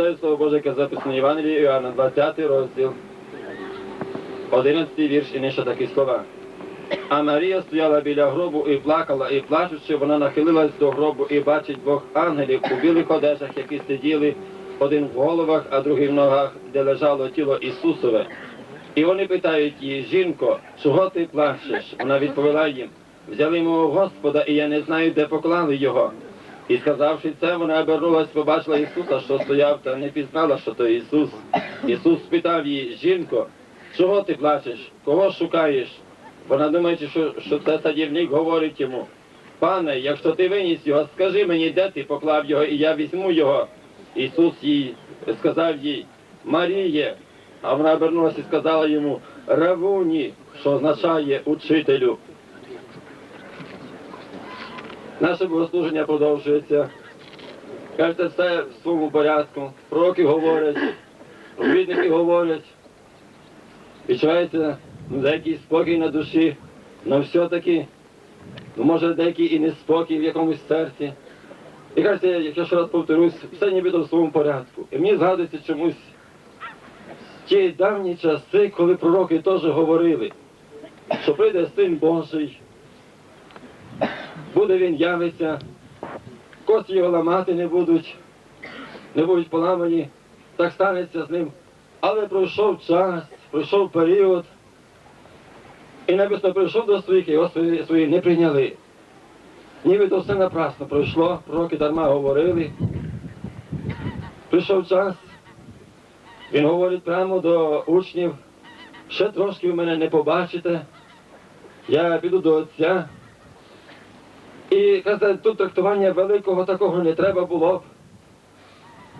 Читаю Слово Боже, яке записано Євангелії Іоанна, 20 розділ, 11 вірш і нижче такі слова. А Марія стояла біля гробу і плакала, і плачучи, вона нахилилась до гробу і бачить двох ангелів у білих одежах, які сиділи один в головах, а другий в ногах, де лежало тіло Ісусове. І вони питають її, жінко, чого ти плачеш? Вона відповіла їм, взяли мого Господа, і я не знаю, де поклали його. І сказавши це, вона обернулась, побачила Ісуса, що стояв, та не пізнала, що то Ісус. Ісус спитав її, жінко, чого ти плачеш? Кого шукаєш? Вона думає, що, що це садівник говорить йому. Пане, якщо ти виніс його, скажи мені, де ти поклав його, і я візьму його. Ісус їй сказав їй, Маріє. А вона обернулася і сказала йому Равуні, що означає учителю. Наше богослуження продовжується. Кажете, все в своєму порядку. Пророки говорять, провідники говорять. Відчувається ну, деякий спокій на душі, але все-таки, ну, може деякий і неспокій в якомусь серці. І кажете, як я ще раз повторюсь, все нібито в своєму порядку. І мені згадується чомусь ті давні часи, коли пророки теж говорили, що прийде син Божий, буде він явиться, кості його ламати не будуть, не будуть поламані, так станеться з ним. Але пройшов час, пройшов період, і написано прийшов до своїх, і його свої, свої не прийняли. Нібито все напрасно пройшло, пророки дарма говорили. Прийшов час, він говорить прямо до учнів, ще трошки ви мене не побачите, я піду до Отця. І каже, тут трактування великого такого не треба було б.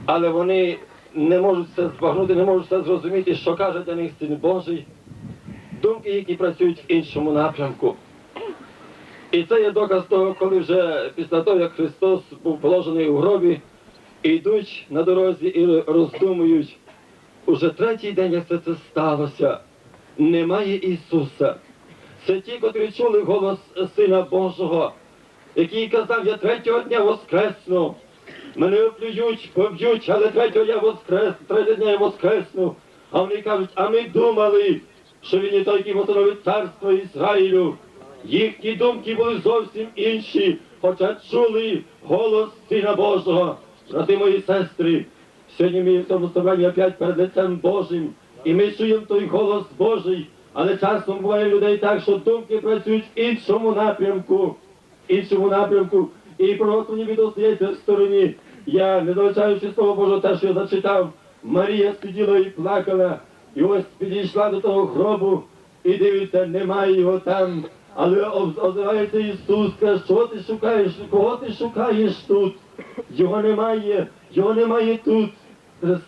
Але вони не можуть це збагнути, не можуть це зрозуміти, що каже для них син Божий, думки, які працюють в іншому напрямку. І це є доказ того, коли вже після того, як Христос був положений у гробі, йдуть на дорозі і роздумують. Уже третій день, як це, це сталося, немає Ісуса. Це ті, котрі чули голос Сина Божого, який казав, я третього дня воскресну. Мене оплюють, поб'ють, але третього я воскрес, третього дня я воскресну. А вони кажуть, а ми думали, що він є той, який постановить царство Ізраїлю. Їхні думки були зовсім інші, хоча чули голос Сина Божого. Брати мої сестри, сьогодні ми в цьому собранні опять перед лицем Божим, і ми чуємо той голос Божий, але часом буває людей так, що думки працюють в іншому напрямку, іншому напрямку, і пророк мені відостається в стороні. Я, не залишаючи Слово Божого, те, що я зачитав, Марія сиділа і плакала, і ось підійшла до того гробу, і дивиться, немає його там. Але озивається Ісус, каже, що ти шукаєш, кого ти шукаєш тут? Його немає, його немає тут.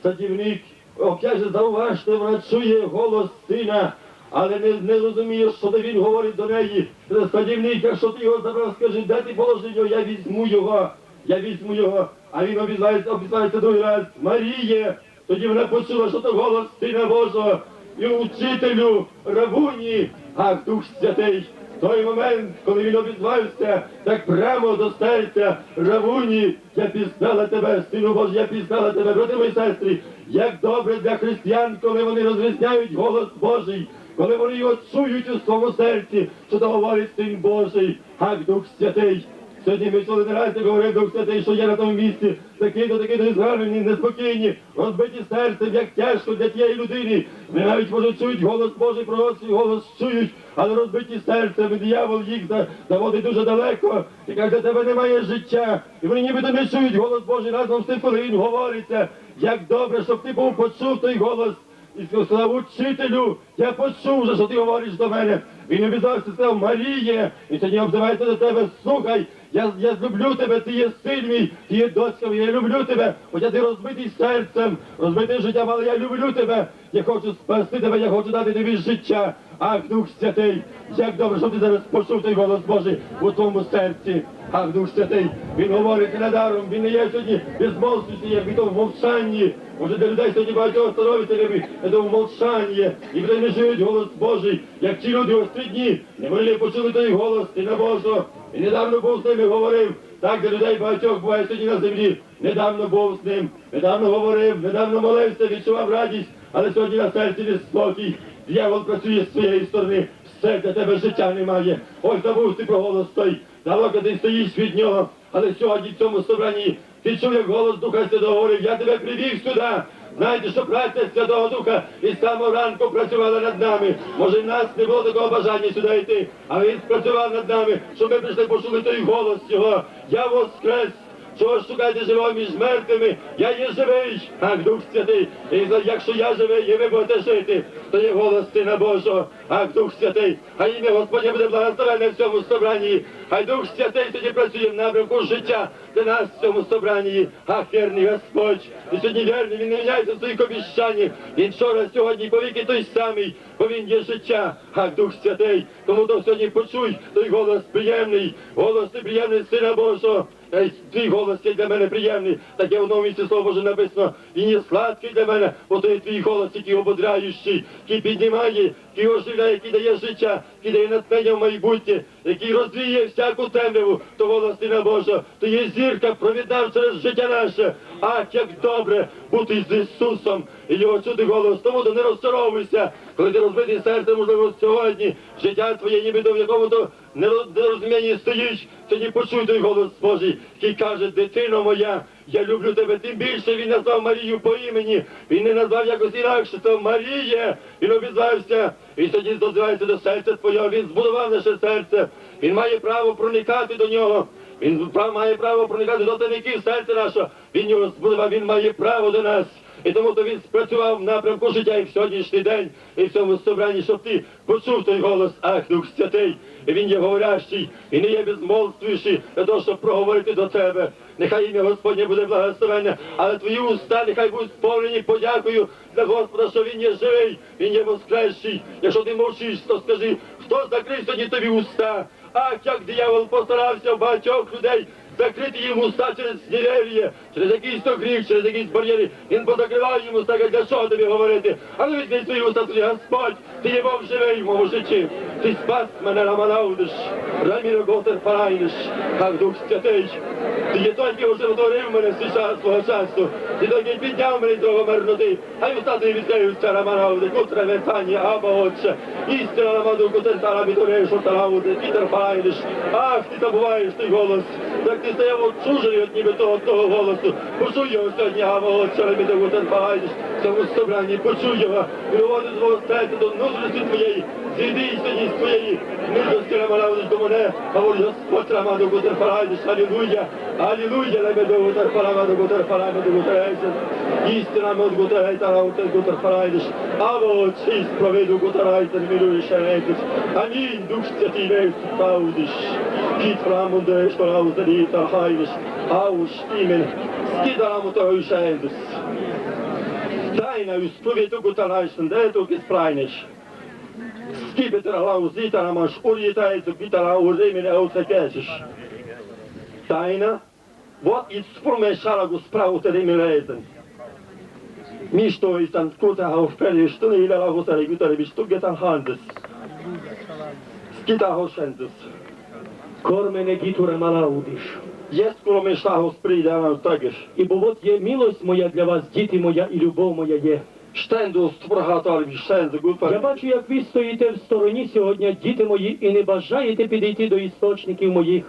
Садівник, опять же, зауважте, вона чує голос сина, але не, не розуміє, що він говорить до неї. Садівник, якщо ти його забрав, скажи, де ти положив його, я візьму його, я візьму його. А він обізнається, обізнається другий раз, Маріє. Тоді вона почула, що то голос Сина Божого і учителю, рабуні, ах, Дух Святий. Той момент, коли він обізвався, так прямо до серця, Равуні, я пізнала тебе, сину Божий, я пізнала тебе, брати мої сестри, як добре для християн, коли вони розрізняють голос Божий, коли вони його чують у своєму серці, що то говорить син Божий, ах, Дух Святий. Сьогодні ми чули не раз, як говорив Дух Святий, що є на тому місці, такі то такі то згарнені, неспокійні, розбиті серцем, як тяжко для тієї людини. Вони навіть може чують голос Божий, пророцький голос чують, але розбиті серцем, і диявол їх заводить дуже далеко. І каже, тебе немає життя. І вони нібито не чують голос Божий разом з тим, коли він говориться. Як добре, щоб ти був почув той голос. І сказав, учителю, я почув вже, що ти говориш до мене. Він обізвався, сказав, Маріє, і сьогодні обзивається до тебе, слухай, я, я люблю тебе, ти є син мій, ти є дочка я люблю тебе, хоча ти розбитий серцем, розбитий життям, але я люблю тебе, я хочу спасти тебе, я хочу дати тобі життя. Ах, Дух Святий, як добре, що ти зараз почув той голос Божий у твоєму серці. Ах, Дух Святий, він говорить недаром, він не є сьогодні безмовстві, як і то в мовчанні. Може для людей сьогодні багатьох становиться тобі, це в мовчанні, і вони не чують голос Божий, як ті люди ось три дні, не могли почули той голос Сина Божого. І недавно був з ними говорив, Так для людей багатьох буває сьогодні на землі. Недавно був з ним, недавно говорив, недавно молився, відчував радість, але сьогодні на серці неспокій. Дьявол працює з своєї сторони, все для тебе життя немає. Ось забув ти про голос той. Далеко ти стоїш від нього, але сьогодні в цьому собранні ти чув, як голос Духа Святого говорив, я тебе привів сюди. Знаєте, що праця Святого Духа із самого ранку працювала над нами. Може, в нас не було такого бажання сюди йти, але він спрацював над нами, щоб ми прийшли почули той голос його. Я воскрес. Чого ж шукаєте живого між мертвими? Я є живий, ах, Дух Святий. І якщо я живий, і ви будете жити, то є голос Сина Божого, ах, Дух Святий. А ім'я Господня буде благословенне в цьому собранні. Хай Дух Святий тоді працює в напрямку життя для нас в цьому собранні. Ах, вірний Господь. І сьогодні вірний, він не міняється в своїх обіщаннях. Він вчора, сьогодні, повіки той самий, бо він є життя, ах, Дух Святий. Тому то сьогодні почуй той голос приємний, голос неприємний Сина Божого. Ей, твій голос є для мене приємний, таке в одному слово Боже написано. Він є сладкий для мене, бо то є твій голос, який ободряючий, який піднімає, який оживляє, який дає життя, який дає натхнення в майбутнє, який розвіє всяку темряву, то голос Сина Божого, то є зірка, провідав через життя наше. Ах, як добре бути з Ісусом і його чути голос. Тому то не розчаровуйся, коли ти розбитий серце, можливо, сьогодні, життя твоє, ніби в якому то нерозумінні стоїш, тоді почуй той голос Божий, який каже, дитино моя, я люблю тебе. Тим більше він назвав Марію по імені. Він не назвав якось інакше, то Маріє. Він обізвався. Він тоді дозивається до серця твого. Він збудував наше серце. Він має право проникати до нього. Він має право проникати до тайників серця нашого. Він його збудував, він має право до нас. І тому то він спрацював в напрямку життя і в сьогоднішній день, і в цьому собранні, щоб ти почув той голос, ах, Дух Святий. І він є говорящий, і не є безмолвствуючий для того, щоб проговорити до тебе. Нехай ім'я Господнє буде благословенне, але твої уста нехай будуть сповнені подякою для Господа, що він є живий, він є воскресший. Якщо ти мовчиш, то скажи, хто закрив сьогодні тобі уста? Ах, як диявол постарався в багатьох людей закрити їм уста через невір'я, через якийсь то гріх, через якісь бар'єри. Він позакривав їм уста, каже, для чого тобі говорити? А ну візьми свої уста, тоді Господь, ти є Бог живий в житті. Ти спас мене раманаудиш, раміро готер парайниш, як Дух Святий. Ти є той, який оживотворив мене всі час свого часу. Ти той, який підняв мене з того мерноти. Хай уста тобі відкриються раманаудиш, кутре вертання, або отче. Істина рамаду кутентара мітуреш, отарауди, Пітер парайниш. Ах, ти забуваєш той голос. Як ти стояв отчужений від ніби того, того голосу. Почув його сьогодні, або отче, раміду кутен парайниш. В цьому собранні почуй його. І вони з твого серця до внутрішності твоєї. Зійди сьогодні з твоєї мудрості раманаудиш до мене. Говорить, Господь рамаду кутен парайниш. Алілуя. Алілуя, лебеду кутен парамаду кутен парамаду кутен Істина мод гутарайта раутен гутар парайдиш. Аво чист проведу гутарайтен милуєш рейдиш. Амінь, Дух Святий весь паудиш. Кіт фрамундеш параузеріта хайдиш. Ауш Імен. Скидараму того шейдус. Тайна ус проведу гутарайшен, де тук іспрайниш. Skibet lausita namas urjitaitu pitää uriminen outsekesiš. Tajna, vot it sprume šalagu spravutelimi leiten. Misto istan kuta hauspeli stuni ila lahusari gytari bistugetan handes. Skita hausentus. Кормене гітуре малаудиш. Jest kulomi šahus pridavan tagiš. І бо от є милость моя для вас, діти моя, і любов моя є. Štendu sprhatal štendu Я бачу, як ви стоїте в стороні сьогодні, діти мої, і не бажаєте підійти до істочників моїх.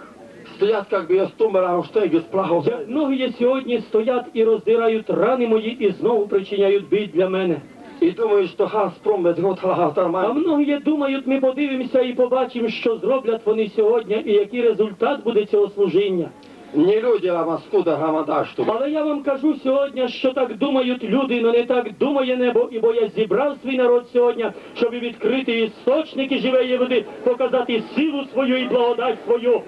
Kak bi je stumera u štegi sprahao. Як многі сьогодні стоять і роздирають рани мої і знову причиняють біль для мене. I думаю, що ха спруmet gotala А многі думають, ми подивимося і побачимо, що зроблять вони сьогодні і який результат буде цього служіння. Не люди, а маскуда гамадашту. Але я вам кажу сьогодні, що так думають люди, але не так думає небо, ібо я зібрав свій народ сьогодні, щоб відкрити істочники живої води, показати силу свою і благодать свою.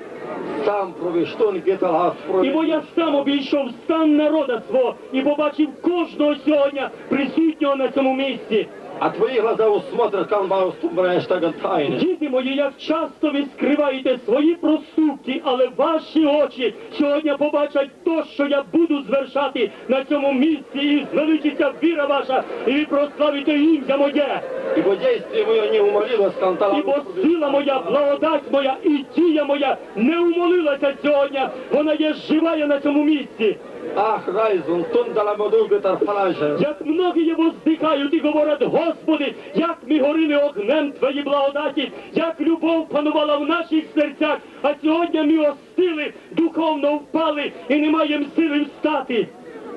Сам провіштон гетала Ібо я сам обійшов стан народа свого і побачив кожного сьогодні присутнього на цьому місці. А твої глаза усмотрят, как мало стумбраешь так тайны. Діти мої, як часто ви скриваєте свої проступки, але ваші очі сьогодні побачать то, що я буду звершати на цьому місці, і звеличиться віра ваша, і ви прославите ім'я моє. Ибо действие мое не умолилось кантала. Ібо сила моя, благодать моя і дія моя не умолилася сьогодні. Вона є жива на цьому місці. Ах, Райзун, тунда la moduge tar falage. Як многі його здихають і говорять, Господи, як ми горили огнем Твої благодаті, як любов панувала в наших серцях, а сьогодні ми остили, духовно впали і не маємо сили встати.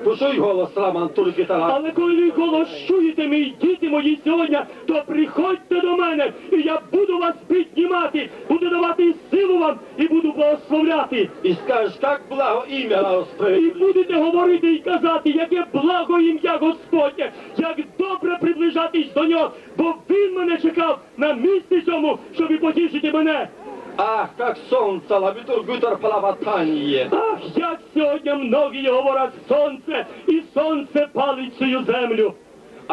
Пошуй голос ламан турки тала. Але коли голос чуєте, мій діти мої сьогодні, то приходьте до мене, і я буду вас піднімати, буду давати силу вам і буду благословляти. И скажешь, как благо ім'я имя І будете говорити і казати, яке благо ім'я Господнє, як добре приближатись до нього, бо він мене чекав на місці цьому, щоб і потішити мене. Ах, как солнце ламитур гутар плаватание. Ах, як сьогодні многі говорять сонце, і сонце палить цю землю.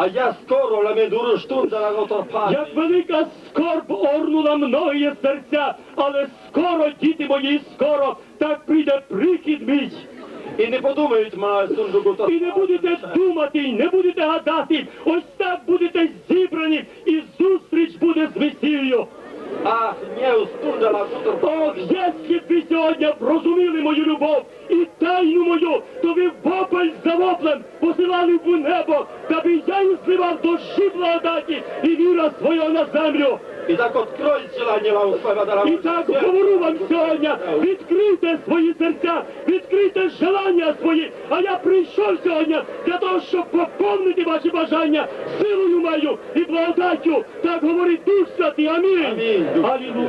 А я скоро ламедуру штунда la готорпани. Як велика скорб орнула многі серця, але скоро, діти мої, скоро, так прийде прихід мій. І не подумають мене сунду. І не будете думати, і не будете гадати, ось так будете зібрані, і зустріч буде з Месією. Ах, не устунда la гутар. Ох, якщо б ви сьогодні розуміли мою любов і тайну мою, то ви вопль за посилали б у небо, та би я й зливав дощі благодаті і віра свою на землю. І так открой желание вам своего дара. І так говорю вам сьогодні, відкрийте свої серця, відкрийте желання свої, а я прийшов сьогодні для того, щоб поповнити ваші бажання силою мою і благодаттю. Так говорить Дух Святий. Амінь. Амінь. Алілуя.